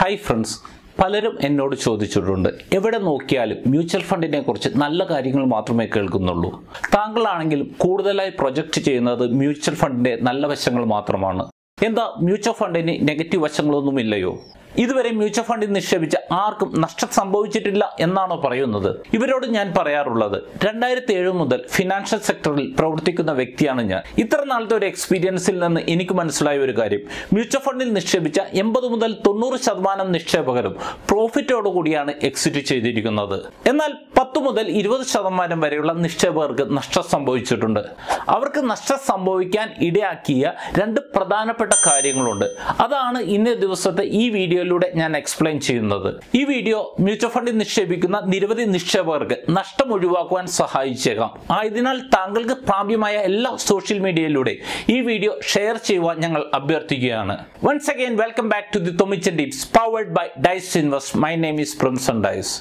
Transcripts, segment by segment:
Hi friends പലരും എന്നോട് ചോദിച്ചിട്ടുണ്ട്. എവിടെ നോക്കിയാലും മ്യൂച്വൽ ഫണ്ടിനെ കുറിച്ച് നല്ല കാര്യങ്ങൾ മാത്രമേ കേൾക്കുന്നുള്ളൂ. താങ്കളാണെങ്കിലും കൂടുതലായി പ്രൊജക്റ്റ് ചെയ്യുന്നത് മ്യൂച്വൽ ഫണ്ടിന്റെ നല്ല വശങ്ങൾ മാത്രമാണ്. എന്താ മ്യൂച്വൽ ഫണ്ടിന് നെഗറ്റീവ് വശങ്ങളൊന്നുമില്ലയോ? ഇതുവരെ മ്യൂച്വൽ ഫണ്ടിൽ നിക്ഷേപിച്ച ആർക്കും നഷ്ടം സംഭവിച്ചിട്ടില്ല എന്നാണോ പറയുന്നത്? ഇവരോട് ഞാൻ പറയാറുള്ളത് രണ്ടായിരത്തി ഏഴ് മുതൽ ഫിനാൻഷ്യൽ സെക്ടറിൽ പ്രവർത്തിക്കുന്ന വ്യക്തിയാണ് ഞാൻ. ഇത്ര നാളത്തെ ഒരു എക്സ്പീരിയൻസിൽ നിന്ന് എനിക്ക് മനസ്സിലായ ഒരു കാര്യം മ്യൂച്വൽ ഫണ്ടിൽ നിക്ഷേപിച്ച എൺപത് മുതൽ തൊണ്ണൂറ് ശതമാനം നിക്ഷേപകരും പ്രോഫിറ്റോടുകൂടിയാണ് എക്സിറ്റ് ചെയ്തിരിക്കുന്നത്. എന്നാൽ പത്ത് മുതൽ ഇരുപത് ശതമാനം വരെയുള്ള നിക്ഷേപകർക്ക് നഷ്ടം സംഭവിച്ചിട്ടുണ്ട്. അവർക്ക് നഷ്ടം സംഭവിക്കാൻ ഇടയാക്കിയ രണ്ട് പ്രധാനപ്പെട്ട കാര്യങ്ങളുണ്ട്. അതാണ് ഇന്നേ ദിവസത്തെ ഈ വീഡിയോയിലൂടെ ഞാൻ എക്സ്പ്ലെയിൻ ചെയ്യുന്നത്. ഈ വീഡിയോ മ്യൂച്വൽ ഫണ്ടിൽ നിക്ഷേപിക്കുന്ന നിരവധി നിക്ഷേപകർക്ക് നഷ്ടം ഒഴിവാക്കുവാൻ സഹായിച്ചേക്കാം. ആയതിനാൽ താങ്കൾക്ക് പ്രാപ്യമായ എല്ലാ സോഷ്യൽ മീഡിയയിലൂടെ ഈ വീഡിയോ ഷെയർ ചെയ്യുവാൻ ഞങ്ങൾ അഭ്യർത്ഥിക്കുകയാണ്. Once again welcome back to the Thomichan tips powered by Dias invest my name is Prinson Dias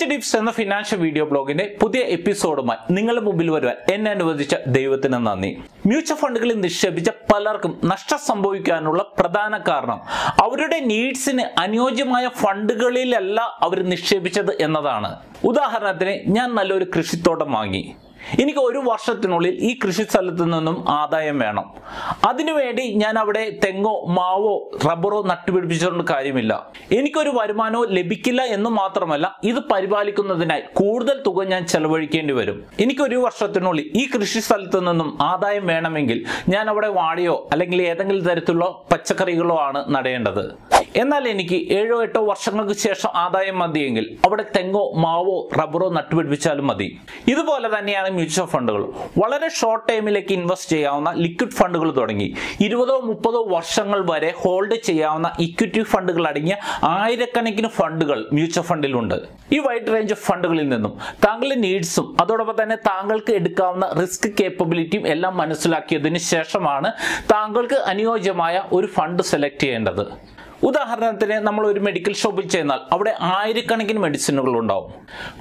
ടൊമിച്ച് tips എന്ന ഫിനാൻഷ്യൽ വീഡിയോ ബ്ലോഗിന്റെ പുതിയ എപ്പിസോഡുമായി നിങ്ങളുടെ മുമ്പിൽ വരുവാൻ എന്നെ അനുവദിച്ച ദൈവത്തിന് നന്ദി. മ്യൂച്വൽ ഫണ്ടുകളിൽ നിക്ഷേപിച്ച പലർക്കും നഷ്ടം സംഭവിക്കാനുള്ള പ്രധാന കാരണം അവരുടെ നീഡ്സിന് അനുയോജ്യമായ ഫണ്ടുകളിലല്ല അവർ നിക്ഷേപിച്ചത് എന്നതാണ്. ഉദാഹരണത്തിന് ഞാൻ നല്ലൊരു കൃഷിത്തോട്ടം വാങ്ങി. എനിക്ക് ഒരു വർഷത്തിനുള്ളിൽ ഈ കൃഷി സ്ഥലത്ത് നിന്നും ആദായം വേണം. അതിനുവേണ്ടി ഞാൻ അവിടെ തെങ്ങോ മാവോ റബ്ബറോ നട്ടുപിടിപ്പിച്ചുകൊണ്ട് കാര്യമില്ല. എനിക്കൊരു വരുമാനവും ലഭിക്കില്ല എന്ന് മാത്രമല്ല ഇത് പരിപാലിക്കുന്നതിനായി കൂടുതൽ തുക ഞാൻ ചെലവഴിക്കേണ്ടി വരും. എനിക്കൊരു വർഷത്തിനുള്ളിൽ ഈ കൃഷി സ്ഥലത്ത് നിന്നും ആദായം വേണമെങ്കിൽ ഞാൻ അവിടെ വാഴയോ അല്ലെങ്കിൽ ഏതെങ്കിലും തരത്തിലുള്ള പച്ചക്കറികളോ ആണ് നടേണ്ടത്. എന്നാൽ എനിക്ക് ഏഴോ എട്ടോ വർഷങ്ങൾക്ക് ശേഷം ആദായം മതിയെങ്കിൽ അവിടെ തെങ്ങോ മാവോ റബ്ബറോ നട്ടുപിടിപ്പിച്ചാലും മതി. ഇതുപോലെ തന്നെയാണ് മ്യൂച്വൽ ഫണ്ടുകൾ. വളരെ ഷോർട്ട് ടൈമിലേക്ക് ഇൻവെസ്റ്റ് ചെയ്യാവുന്ന ലിക്വിഡ് ഫണ്ടുകൾ തുടങ്ങി. ഇരുപതോ മുപ്പതോ വർഷങ്ങൾ വരെ ഹോൾഡ് ചെയ്യാവുന്ന ഇക്വിറ്റി ഫണ്ടുകൾ അടങ്ങിയ ആയിരക്കണക്കിന് ഫണ്ടുകൾ മ്യൂച്വൽ ഫണ്ടിലുണ്ട്. ഈ വൈഡ് റേഞ്ച് ഓഫ് ഫണ്ടുകളിൽ നിന്നും താങ്കളുടെ നീഡ്സും അതോടൊപ്പം തന്നെ താങ്കൾക്ക് എടുക്കാവുന്ന റിസ്ക് കേപ്പബിലിറ്റിയും എല്ലാം മനസ്സിലാക്കിയതിന് ശേഷമാണ് താങ്കൾക്ക് അനുയോജ്യമായ ഒരു ഫണ്ട് സെലക്ട് ചെയ്യേണ്ടത്. ഉദാഹരണത്തിന് നമ്മൾ ഒരു മെഡിക്കൽ ഷോപ്പിൽ ചെന്നാൽ അവിടെ ആയിരക്കണക്കിന് മെഡിസിനുകൾ ഉണ്ടാവും.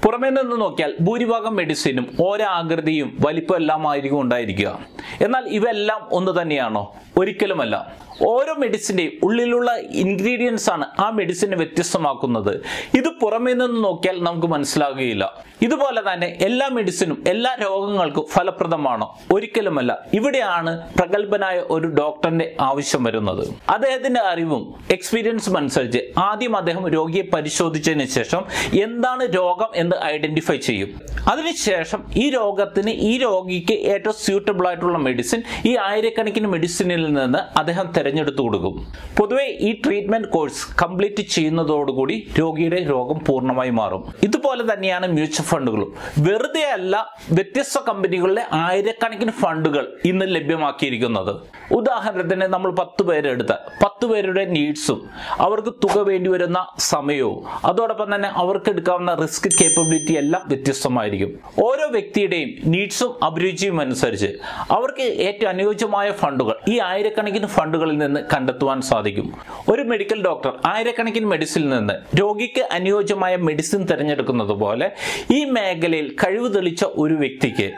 പുറമേ നിന്ന് നോക്കിയാൽ ഭൂരിഭാഗം മെഡിസിനും ഓരോ ആകൃതിയും വലിപ്പം എല്ലാം ആയിരിക്കും ഉണ്ടായിരിക്കുക. എന്നാൽ ഇവയെല്ലാം ഒന്ന് തന്നെയാണോ? ഒരിക്കലുമല്ല. ഓരോ മെഡിസിന്റെയും ഉള്ളിലുള്ള ഇൻഗ്രീഡിയൻസ് ആണ് ആ മെഡിസിനെ വ്യത്യസ്തമാക്കുന്നത്. ഇത് പുറമേ നിന്ന് നോക്കിയാൽ നമുക്ക് മനസ്സിലാകുകയില്ല. ഇതുപോലെ തന്നെ എല്ലാ മെഡിസിനും എല്ലാ രോഗങ്ങൾക്കും ഫലപ്രദമാണോ? ഒരിക്കലുമല്ല. ഇവിടെയാണ് പ്രഗത്ഭനായ ഒരു ഡോക്ടറിന്റെ ആവശ്യം വരുന്നത്. അദ്ദേഹത്തിന്റെ അറിവും എക്സ്പീരിയൻസും അനുസരിച്ച് ആദ്യം അദ്ദേഹം രോഗിയെ പരിശോധിച്ചതിന് ശേഷം എന്താണ് രോഗം എന്ന് ഐഡന്റിഫൈ ചെയ്യും. അതിനുശേഷം ഈ രോഗത്തിന് ഈ രോഗിക്ക് ഏറ്റവും സ്യൂട്ടബിൾ ആയിട്ടുള്ള മെഡിസിൻ ഈ ആയിരക്കണക്കിന് മെഡിസിനിൽ നിന്ന് അദ്ദേഹം തിരഞ്ഞെടുത്തു കൊടുക്കും. പൊതുവെ ഈ ട്രീറ്റ്മെന്റ് കോഴ്സ് കംപ്ലീറ്റ് ചെയ്യുന്നതോടുകൂടി രോഗിയുടെ രോഗം പൂർണമായി മാറും. ഇതുപോലെ തന്നെയാണ് മ്യൂച്വൽ ഫണ്ടുകളും വെറുതെ അല്ല വ്യത്യസ്ത കമ്പനികളിലെ ആയിരക്കണക്കിന് ഫണ്ടുകൾ ഇന്ന് ലഭ്യമാക്കിയിരിക്കുന്നത്. ഉദാഹരണത്തിന് നമ്മൾ പത്ത് പേരെടുത്ത പത്ത് പേരുടെ നീഡ്സും അവർക്ക് തുക വേണ്ടി വരുന്ന സമയവും. അതോടൊപ്പം തന്നെ അവർക്ക് എടുക്കാവുന്ന റിസ്ക് കേപ്പബിലിറ്റി എല്ലാം വ്യത്യസ്തമായിരിക്കും. ഓരോ വ്യക്തിയുടെയും നീഡ്സും അഭിരുചിയും അനുസരിച്ച് അവർക്ക് ഏറ്റവും അനുയോജ്യമായ ഫണ്ടുകൾ ഈ ആയിരക്കണക്കിന് ഫണ്ടുകളിൽ നിന്ന് കണ്ടെത്തുവാൻ സാധിക്കും. ഒരു മെഡിക്കൽ ഡോക്ടർ ആയിരക്കണക്കിന് മെഡിസിനിൽ നിന്ന് രോഗിക്ക് അനുയോജ്യമായ മെഡിസിൻ തിരഞ്ഞെടുക്കുന്നത് പോലെ ഈ മേഖലയിൽ കഴിവ് തെളിച്ച ഒരു വ്യക്തിക്ക്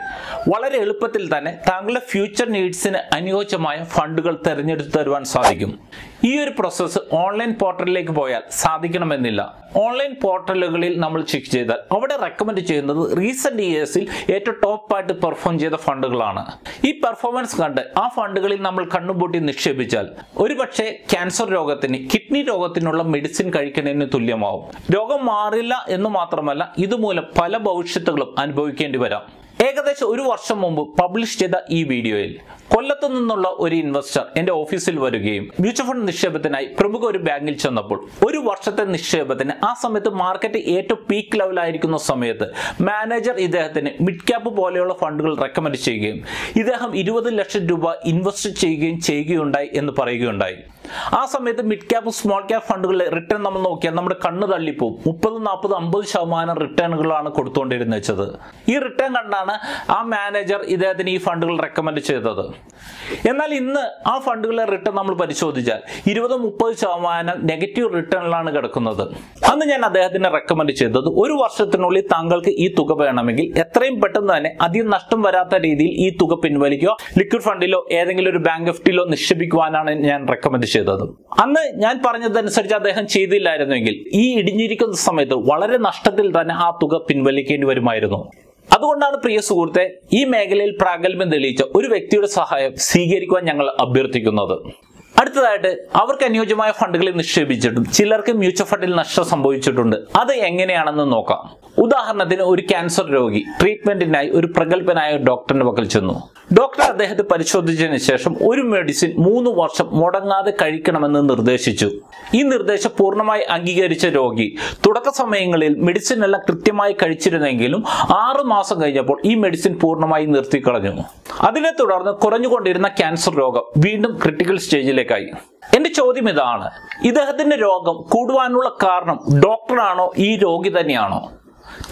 വളരെ എളുപ്പത്തിൽ തന്നെ താങ്കളുടെ ഫ്യൂച്ചർ നീഡ്സിന് അനുയോജ്യമായ ഫണ്ടുകൾ തിരഞ്ഞെടുത്ത് തരുവാൻ സാധിക്കും. ഈ ഒരു പ്രോസസ്സ് ഓൺലൈൻ പോർട്ടലിലേക്ക് പോയാൽ സാധിക്കണമെന്നില്ല. ഓൺലൈൻ പോർട്ടലുകളിൽ നമ്മൾ ചെക്ക് ചെയ്താൽ അവിടെ റെക്കമെൻഡ് ചെയ്യുന്നത് റീസെന്റ് ഇയേഴ്സിൽ ഏറ്റവും ടോപ്പ് ആയിട്ട് പെർഫോം ചെയ്ത ഫണ്ടുകളാണ്. ഈ പെർഫോമൻസ് കണ്ട് ആ ഫണ്ടുകളിൽ നമ്മൾ കണ്ണുപൂട്ടി നിക്ഷേപിച്ചാൽ ഒരുപക്ഷെ ക്യാൻസർ രോഗത്തിന് കിഡ്നി രോഗത്തിനുള്ള മെഡിസിൻ കഴിക്കുന്നതിന് തുല്യമാവും. രോഗം മാറില്ല എന്ന് മാത്രമല്ല ഇതുമൂലം പല ഭവിഷ്യത്തുകളും അനുഭവിക്കേണ്ടി വരാം. ഏകദേശം ഒരു വർഷം മുമ്പ് പബ്ലിഷ് ചെയ്ത ഈ വീഡിയോയിൽ കൊല്ലത്തു നിന്നുള്ള ഒരു ഇൻവെസ്റ്റർ എന്റെ ഓഫീസിൽ വരികയും മ്യൂച്വൽ ഫണ്ട് നിക്ഷേപത്തിനായി പ്രമുഖ ഒരു ബാങ്കിൽ ചെന്നപ്പോൾ ഒരു വർഷത്തെ നിക്ഷേപത്തിന് ആ സമയത്ത് മാർക്കറ്റ് ഏറ്റവും പീക്ക് ലെവലായിരിക്കുന്ന സമയത്ത് മാനേജർ ഇദ്ദേഹത്തിന് മിഡ് ക്യാപ്പ് പോലെയുള്ള ഫണ്ടുകൾ റെക്കമെൻഡ് ചെയ്യുകയും ഇദ്ദേഹം ഇരുപത് ലക്ഷം രൂപ ഇൻവെസ്റ്റ് ചെയ്യുകയും ചെയ്യുകയുണ്ടായി എന്ന് പറയുകയുണ്ടായി. ആ സമയത്ത് മിഡ് ക്യാപ്പ് സ്മോൾ ക്യാപ്പ് ഫണ്ടുകളിലെ റിട്ടേൺ നമ്മൾ നോക്കിയാൽ നമ്മുടെ കണ്ണ് തള്ളിപ്പോവും. മുപ്പത് നാൽപ്പത് അമ്പത് ശതമാനം റിട്ടേണുകളാണ് കൊടുത്തുകൊണ്ടിരുന്നത് വെച്ചത്. ഈ റിട്ടേൺ കണ്ടാണ് ആ മാനേജർ ഇദ്ദേഹത്തിന് ഈ ഫണ്ടുകൾ റെക്കമെൻഡ് ചെയ്തത്. എന്നാൽ ഇന്ന് ആ ഫണ്ടുകളിലെ റിട്ടേൺ നമ്മൾ പരിശോധിച്ചാൽ ഇരുപത് മുപ്പത് ശതമാനം നെഗറ്റീവ് റിട്ടേണിലാണ് കിടക്കുന്നത്. അന്ന് ഞാൻ അദ്ദേഹത്തിന് റെക്കമെൻഡ് ചെയ്തത് ഒരു വർഷത്തിനുള്ളിൽ താങ്കൾക്ക് ഈ തുക വേണമെങ്കിൽ എത്രയും പെട്ടെന്ന് തന്നെ അധികം നഷ്ടം വരാത്ത രീതിയിൽ ഈ തുക പിൻവലിക്കുക ലിക്വിഡ് ഫണ്ടിലോ ഏതെങ്കിലും ഒരു ബാങ്ക് എഫ്റ്റിലോ നിക്ഷേപിക്കുവാനാണ് ഞാൻ റെക്കമെൻഡ് ചെയ്തത്. അന്ന് ഞാൻ പറഞ്ഞതനുസരിച്ച് അദ്ദേഹം ചെയ്തില്ലായിരുന്നുവെങ്കിൽ ഈ ഇടിഞ്ഞിരിക്കുന്ന സമയത്ത് വളരെ നഷ്ടത്തിൽ തന്നെ ആ തുക പിൻവലിക്കേണ്ടി വരുമായിരുന്നു. അതുകൊണ്ടാണ് പ്രിയ സുഹൃത്തെ ഈ മേഖലയിൽ പ്രാഗൽഭ്യം തെളിയിച്ച ഒരു വ്യക്തിയുടെ സഹായം സ്വീകരിക്കുവാൻ ഞങ്ങൾ അഭ്യർത്ഥിക്കുന്നത്. അടുത്തതായിട്ട് അവർക്ക് അനുയോജ്യമായ ഫണ്ടുകളിൽ നിക്ഷേപിച്ചിട്ടും ചിലർക്ക് മ്യൂച്വൽ ഫണ്ടിൽ നഷ്ടം സംഭവിച്ചിട്ടുണ്ട്. അത് എങ്ങനെയാണെന്ന് നോക്കാം. ഉദാഹരണത്തിന് ഒരു ക്യാൻസർ രോഗി ട്രീറ്റ്മെന്റിനായി ഒരു പ്രഗത്ഭനായ ഡോക്ടറിന്റെ പക്കൽ ചെന്നു. ഡോക്ടർ അദ്ദേഹത്തെ പരിശോധിച്ചതിന് ശേഷം ഒരു മെഡിസിൻ മൂന്ന് വർഷം മുടങ്ങാതെ കഴിക്കണമെന്ന് നിർദ്ദേശിച്ചു. ഈ നിർദ്ദേശം പൂർണമായി അംഗീകരിച്ച രോഗി തുടക്ക സമയങ്ങളിൽ മെഡിസിൻ എല്ലാം കൃത്യമായി കഴിച്ചിരുന്നെങ്കിലും ആറു മാസം കഴിഞ്ഞപ്പോൾ ഈ മെഡിസിൻ പൂർണമായി നിർത്തിക്കളഞ്ഞു. അതിനെ തുടർന്ന് കുറഞ്ഞുകൊണ്ടിരുന്ന ക്യാൻസർ രോഗം വീണ്ടും ക്രിട്ടിക്കൽ സ്റ്റേജിലേക്കായി എന്റെ ചോദ്യം ഇതാണ് ഇദ്ദേഹത്തിന്റെ രോഗം കൂടുവാനുള്ള കാരണം ഡോക്ടറാണോ ഈ രോഗി തന്നെയാണോ?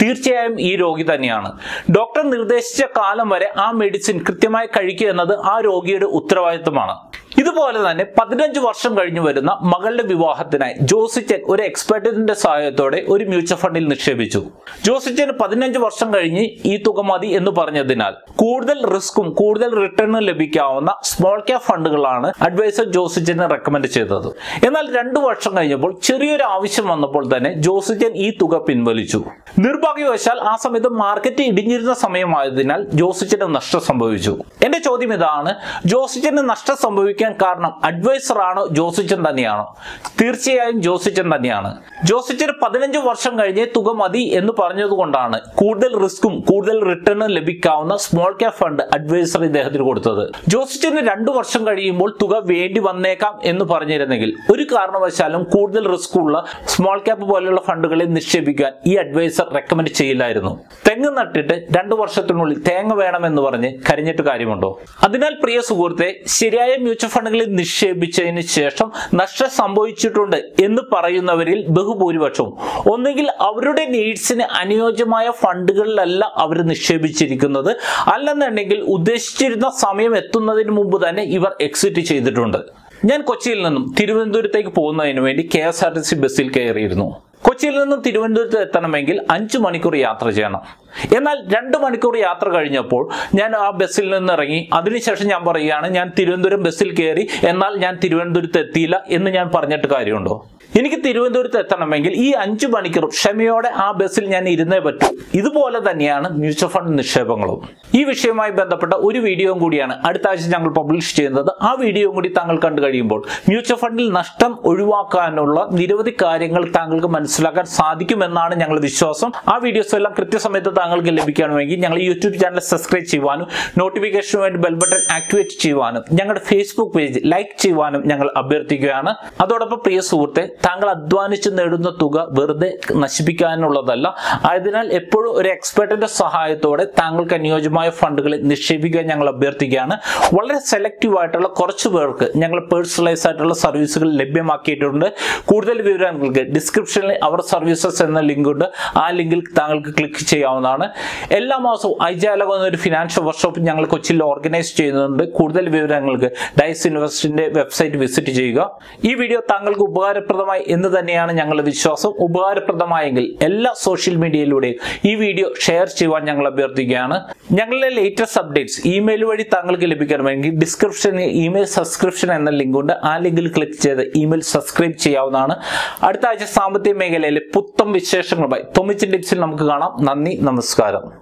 തീർച്ചയായും ഈ രോഗി തന്നെയാണ്. ഡോക്ടർ നിർദ്ദേശിച്ച കാലം വരെ ആ മെഡിസിൻ കൃത്യമായി കഴിക്കുക എന്നത് ആ രോഗിയുടെ ഉത്തരവാദിത്തമാണ് ഇതുപോലെ തന്നെ പതിനഞ്ച് വർഷം കഴിഞ്ഞു വരുന്ന മകളുടെ വിവാഹത്തിനായി ജോസിച്ചൻ ഒരു എക്സ്പെർട്ടിന്റെ സഹായത്തോടെ ഒരു മ്യൂച്വൽ ഫണ്ടിൽ നിക്ഷേപിച്ചു. ജോസിച്ചൻ പതിനഞ്ച് വർഷം കഴിഞ്ഞ് ഈ തുക മതി എന്ന് പറഞ്ഞതിനാൽ കൂടുതൽ റിസ്ക്കും കൂടുതൽ റിട്ടേണും ലഭിക്കാവുന്ന സ്മോൾ ക്യാപ് ഫണ്ടുകളാണ് അഡ്വൈസർ ജോസിച്ചനെ റെക്കമെൻഡ് ചെയ്തത്. എന്നാൽ രണ്ടു വർഷം കഴിഞ്ഞപ്പോൾ ചെറിയൊരു ആവശ്യം വന്നപ്പോൾ തന്നെ ജോസിച്ചൻ ഈ തുക പിൻവലിച്ചു. നിർഭാഗ്യവശാൽ ആ സമയത്ത് മാർക്കറ്റ് ഇടിഞ്ഞിരുന്ന സമയമായതിനാൽ ജോസിച്ചന് നഷ്ടം സംഭവിച്ചു. എന്റെ ചോദ്യം ഇതാണ് ജോസിച്ചന് നഷ്ടം സംഭവിക്കാൻ കാരണം അഡ്വൈസർ ആണോ ജോസിച്ചൻ തന്നെയാണോ? തീർച്ചയായും ജോസിച്ചൻ തന്നെയാണ്. ജോസിച്ചന് പതിനഞ്ച് വർഷം കഴിഞ്ഞേ തുക മതി എന്ന് പറഞ്ഞതുകൊണ്ടാണ് കൂടുതൽ റിസ്ക്കും കൂടുതൽ റിട്ടേണും ലഭിക്കാവുന്ന സ്മോൾ ക്യാപ് ഫണ്ട് അഡ്വൈസർ ഇദ്ദേഹത്തിന് കൊടുത്തത്. ജോസിച്ചന് രണ്ടു വർഷം കഴിയുമ്പോൾ തുക വേണ്ടി വന്നേക്കാം എന്ന് പറഞ്ഞിരുന്നെങ്കിൽ ഒരു കാരണവശാലും കൂടുതൽ റിസ്ക് ഉള്ള സ്മോൾ ക്യാപ് പോലെയുള്ള ഫണ്ടുകളെ നിക്ഷേപിക്കാൻ ഈ അഡ്വൈസർ റെക്കമെൻഡ് ചെയ്യില്ലായിരുന്നു. തെങ്ങ് നട്ടിട്ട് രണ്ടു വർഷത്തിനുള്ളിൽ തേങ്ങ വേണമെന്ന് പറഞ്ഞ് കരിഞ്ഞിട്ട് കാര്യമുണ്ടോ? അതിനാൽ പ്രിയ സുഹൃത്തെ ശരിയായ മ്യൂച്വൽ ഫണ്ടുകളിൽ നിക്ഷേപിച്ചതിന് ശേഷം നഷ്ടം സംഭവിച്ചിട്ടുണ്ട് എന്ന് പറയുന്നവരിൽ ബഹുഭൂരിപക്ഷവും. ഒന്നുകിൽ അവരുടെ നീഡ്സിന് അനുയോജ്യമായ ഫണ്ടുകളിലല്ല അവർ നിക്ഷേപിച്ചിരിക്കുന്നത്. അല്ലെന്നുണ്ടെങ്കിൽ ഉദ്ദേശിച്ചിരുന്ന സമയം എത്തുന്നതിന് മുമ്പ് തന്നെ ഇവർ എക്സിറ്റ് ചെയ്തിട്ടുണ്ട്. ഞാൻ കൊച്ചിയിൽ നിന്നും തിരുവനന്തപുരത്തേക്ക് പോകുന്നതിന് വേണ്ടി K S R T C ബസ്സിൽ കയറിയിരുന്നു. കൊച്ചിയിൽ നിന്നും തിരുവനന്തപുരത്ത് എത്തണമെങ്കിൽ അഞ്ചു മണിക്കൂർ യാത്ര ചെയ്യണം. എന്നാൽ രണ്ട് മണിക്കൂർ യാത്ര കഴിഞ്ഞപ്പോൾ ഞാൻ ആ ബസ്സിൽ നിന്ന് ഇറങ്ങി അതിനുശേഷം ഞാൻ പറയുകയാണ് ഞാൻ തിരുവനന്തപുരം ബസ്സിൽ കയറി എന്നാൽ ഞാൻ തിരുവനന്തപുരത്ത് എത്തിയില്ല എന്ന് ഞാൻ പറഞ്ഞിട്ട് കാര്യമുണ്ടോ? എനിക്ക് തിരുവനന്തപുരത്ത് എത്തണമെങ്കിൽ ഈ അഞ്ചു മണിക്കൂർ ക്ഷമയോടെ ആ ബസ്സിൽ ഞാൻ ഇരുന്നേ പറ്റൂ. ഇതുപോലെ തന്നെയാണ് മ്യൂച്വൽ ഫണ്ട് നിക്ഷേപങ്ങളും. ഈ വിഷയവുമായി ബന്ധപ്പെട്ട ഒരു വീഡിയോയും കൂടിയാണ് അടുത്ത ആഴ്ച ഞങ്ങൾ പബ്ലിഷ് ചെയ്യുന്നത്. ആ വീഡിയോ കൂടി താങ്കൾ കണ്ടു കഴിയുമ്പോൾ മ്യൂച്വൽ ഫണ്ടിൽ നഷ്ടം ഒഴിവാക്കാനുള്ള നിരവധി കാര്യങ്ങൾ താങ്കൾക്ക് മനസ്സിലാക്കാൻ സാധിക്കുമെന്നാണ് ഞങ്ങൾ വിശ്വാസം. ആ വീഡിയോസ് എല്ലാം കൃത്യസമയത്ത് താങ്കൾക്ക് ലഭിക്കണമെങ്കിൽ ഞങ്ങൾ യൂട്യൂബ് ചാനൽ സബ്സ്ക്രൈബ് ചെയ്യുവാനും നോട്ടിഫിക്കേഷന് വേണ്ടി ബെൽ ബട്ടൺ ആക്ടിവേറ്റ് ചെയ്യുവാനും ഞങ്ങളുടെ ഫേസ്ബുക്ക് പേജ് ലൈക്ക് ചെയ്യുവാനും ഞങ്ങൾ അഭ്യർത്ഥിക്കുകയാണ്. അതോടൊപ്പം പ്രിയ സുഹൃത്തെ താങ്കൾ അധ്വാനിച്ച് നേടുന്ന തുക വെറുതെ നശിപ്പിക്കാനുള്ളതല്ല. ആയതിനാൽ എപ്പോഴും ഒരു എക്സ്പെർട്ടിന്റെ സഹായത്തോടെ താങ്കൾക്ക് അനുയോജ്യമായ ഫണ്ടുകളിൽ നിക്ഷേപിക്കാൻ ഞങ്ങൾ അഭ്യർത്ഥിക്കുകയാണ്. വളരെ സെലക്റ്റീവ് ആയിട്ടുള്ള കുറച്ച് പേർക്ക് ഞങ്ങൾ പേഴ്സണലൈസ് ആയിട്ടുള്ള സർവീസുകൾ ലഭ്യമാക്കിയിട്ടുണ്ട്. കൂടുതൽ വിവരങ്ങൾക്ക് ഡിസ്ക്രിപ്ഷനിൽ അവർ സർവീസസ് എന്ന ലിങ്ക് ഉണ്ട്. ആ ലിങ്കിൽ താങ്കൾക്ക് ക്ലിക്ക് ചെയ്യാവുന്നതാണ്. എല്ലാ മാസവും ഐജാലകം എന്നൊരു ഫിനാൻഷ്യൽ വർക്ക്ഷോപ്പ് ഞങ്ങൾ കൊച്ചിയിൽ ഓർഗനൈസ് ചെയ്യുന്നുണ്ട്. കൂടുതൽ വിവരങ്ങൾക്ക് ഡൈസ് യൂണിവേഴ്സിറ്റിന്റെ വെബ്സൈറ്റ് വിസിറ്റ് ചെയ്യുക. ഈ വീഡിയോ താങ്കൾക്ക് ഉപകാരപ്രദമായി എന്ന് തന്നെയാണ് ഞങ്ങളുടെ വിശ്വാസം. ഉപകാരപ്രദമായെങ്കിൽ എല്ലാ സോഷ്യൽ മീഡിയയിലൂടെയും ഈ വീഡിയോ ഷെയർ ചെയ്യുവാൻ ഞങ്ങൾ അഭ്യർത്ഥിക്കുകയാണ്. ഞങ്ങളുടെ ലേറ്റസ്റ്റ് അപ്ഡേറ്റ്സ് ഇമെയിൽ വഴി താങ്കൾക്ക് ലഭിക്കണമെങ്കിൽ ഡിസ്ക്രിപ്ഷനിൽ ഇമെയിൽ സബ്സ്ക്രിപ്ഷൻ എന്ന ലിങ്ക് ഉണ്ട്. ആ ലിങ്കിൽ ക്ലിക്ക് ചെയ്ത് ഇമെയിൽ സബ്സ്ക്രൈബ് ചെയ്യാവുന്നതാണ്. അടുത്ത ആഴ്ച സാമ്പത്തിക മേഖലയിലെ പുത്തം വിശേഷങ്ങളുമായി തൊമിച്ചിൻ ടിപ്സിൽ നമുക്ക് കാണാം. നന്ദി നമസ്കാരം.